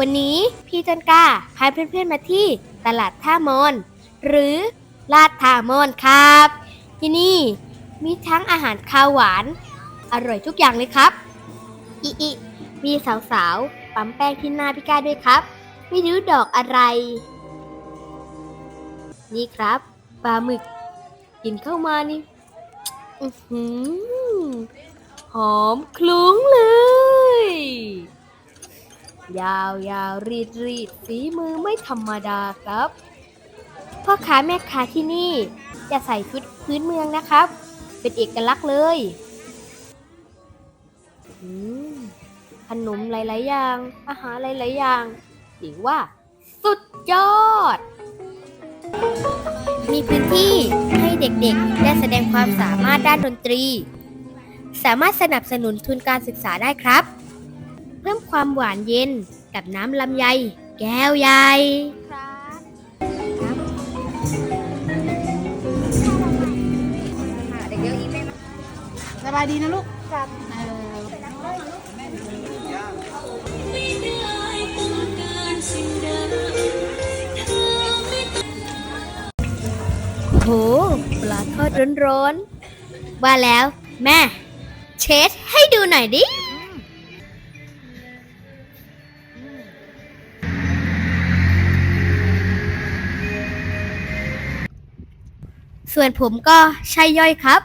วันนี้พี่ต้นกาพาเพื่อนๆมาที่ตลาดท่ามอน หรือลาดท่ามอนครับ ที่นี่มีทั้งอาหารคาวหวาน อร่อยทุกอย่างเลยครับอีอีมีสาวๆปั๊มแป้งที่หน้าพี่ก้าด้วยครับ ไม่รู้ดอกอะไร นี่ครับปลาหมึก กินเข้ามานี่อือหือหอมคลุ้งเลย ยาวยาวรีดรีดฝีมือไม่ธรรมดาครับ พ่อค้าแม่ค้าที่นี่จะใส่ชุดพื้นเมืองนะครับ เป็นเอกลักษณ์เลยอืมขนมหลาย ๆ อย่าง อาหารหลาย ๆ อย่างถือว่า สุดยอด มีพื้นที่ให้เด็ก ๆ ได้แสดงความสามารถด้านดนตรี สามารถสนับสนุนทุนการศึกษาได้ครับ พิ่มความหวานเย็นกับน้ำลำไย แก้วใหญ่สบายดีนะลูกโหปลาทอดร้อนๆว่าแล้ว แม่ เช็ดให้ดูหน่อยดิ ส่วนผมก็ใช่ย่อยครับ